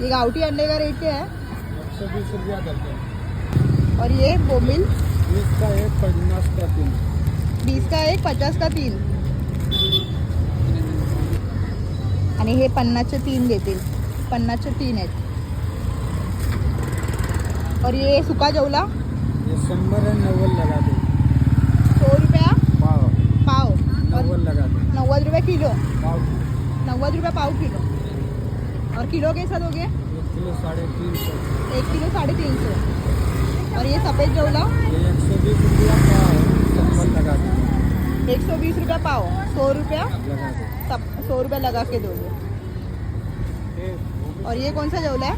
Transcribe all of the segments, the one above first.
ये गावठी अंडे का रेट क्या है? एक रुपया करते और ये बोमिल? बीस का एक पचास का तीन। बीस का एक पचास का तीन आणि हे पन्नासचे तीन देतील. पन्नासचे तीन आहेत. और ये सुका जवला? ये नव्वद लगा दो सौ रुपया? पाव. पाव नव्वद लगा दो नव्वद रुपये किलो? पाव नव्वद रुपये पाव किलो. और किलो कैसा दोगे एक किलो साढ़े तीन सौ। एक किलो साढ़े तीन सौ। और ये सफ़ेद जवला एक सौ बीस रुपया पाव लगा दो। एक सौ बीस रुपया पाव। सौ रुपया? सब सौ रुपया लगा के दोगे। और ये कौन सा जवला है?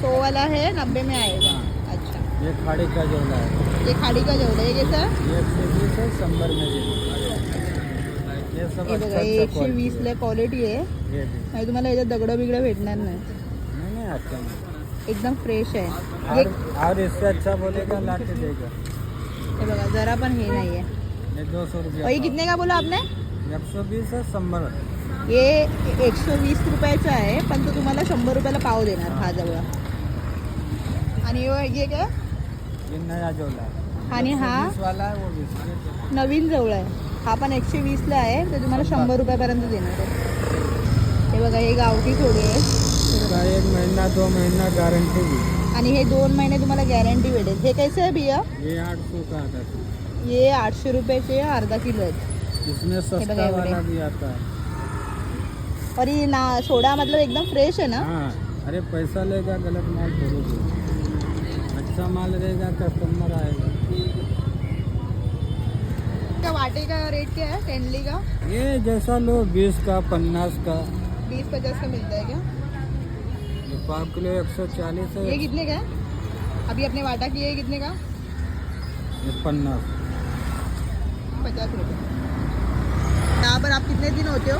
सौ वाला है नब्बे में आएगा। अच्छा। ये खाड़ी का जोड़ा है। ये खाड़ी का जवला है ये कैसा ये एक सौ बीस है शंबर में हे बघा एकशे quality वीसला क्वालिटी आहे. है। आणि तुम्हाला याच्यात दगडं बिगडं भेटणार नाही. एकदम फ्रेश आहे. ये और और इससे अच्छा बोलेगा ला के? देगा हे बघा जरा पण हे नाही आहे ये कितने का बोला आपने? बीस है एकशे वीस रुपयाचा आहे पण तो तुम्हाला शंभर रुपयाला पाव देणार हा. जवळ आणि हे है आणि हा 120 वाला है वो बीस नवीन जवळ आहे. हा पण एकशे वीसला आहे तर तुम्हाला शंभर रुपयापर्यंत देणार आहे. हे बघा हे गावठी थोडी आहे. एक महीना दो महीना गारंटी आणि हे दोन महिने तुम्हाला गॅरंटी भेटेल. हे कैसे आहे बिया? ये आठ सौ का आता? था ये आठशे रुपयाचे अर्धा किलो आहेत. इसमें बघा सस्ता एवढे. वाला भी आता है. और ये ना सोडा मतलब एकदम फ्रेश है ना? हाँ अरे पैसा लेगा गलत माल अच्छा माल रहेगा कस्टमर आएगा। वाटे का रेट क्या है? टेंडली का? ये जैसा लो बीस का पन्नास का। बीस पचास का मिलता है क्या? ये पाव किलो एक सौ चालीस है। ये कितने का है? अभी अपने वाटा किए है कितने का? ये पन्नास। पचास रुपये यहाँ पर आप कितने दिन होते हो?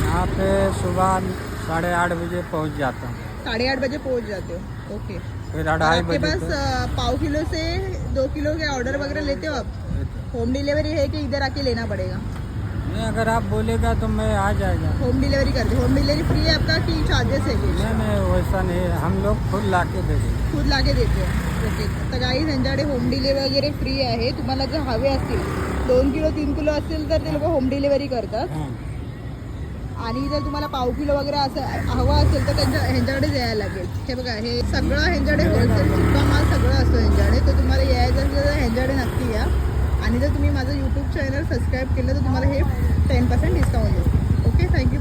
यहाँ पे सुबह साढ़े आठ बजे पहुँच जाता हूँ। साढ़े आठ बजे पहुँच जाते हो। ओके। फिर आपके पास पाव किलो से दो किलो के ऑर्डर वगैरह लेते हो आप? होम डिलीवरी है कि इधर आके लेना पड़ेगा? नहीं अगर आप बोलेगा तो मैं आ जाएगा। होम डिलीवरी कर दे। होम डिलीवरी फ्री है आपका कि चार्जेस है कुछ नहीं नहीं वैसा नहीं हम लोग खुद ला के दे देंगे। खुद लागे देते ओके तर काही त्यांच्याकडे होम डिलिव्हरी वगैरे फ्री आहे. तुम्हाला जर हवे असतील दोन किलो तीन किलो असतील तर ते लोक होम डिलिव्हरी करतात. आणि जर तुम्हाला पाव किलो वगैरे असं हवं असेल तर त्यांच्या ह्यांच्याकडे यायला लागेल. हे बघा हे सगळं ह्यांच्याकडे होलसेल सुद्धा माल सगळं असतो ह्यांच्याकडे. तर तुम्हाला यायचं असेल तर ह्यांच्याकडे नक्की या. आणि जर तुम्ही माझं यूट्यूब चॅनल सबस्क्राईब केलं तर तुम्हाला हे टेन पर्सेंट डिस्काउंट येईल. Okay thank you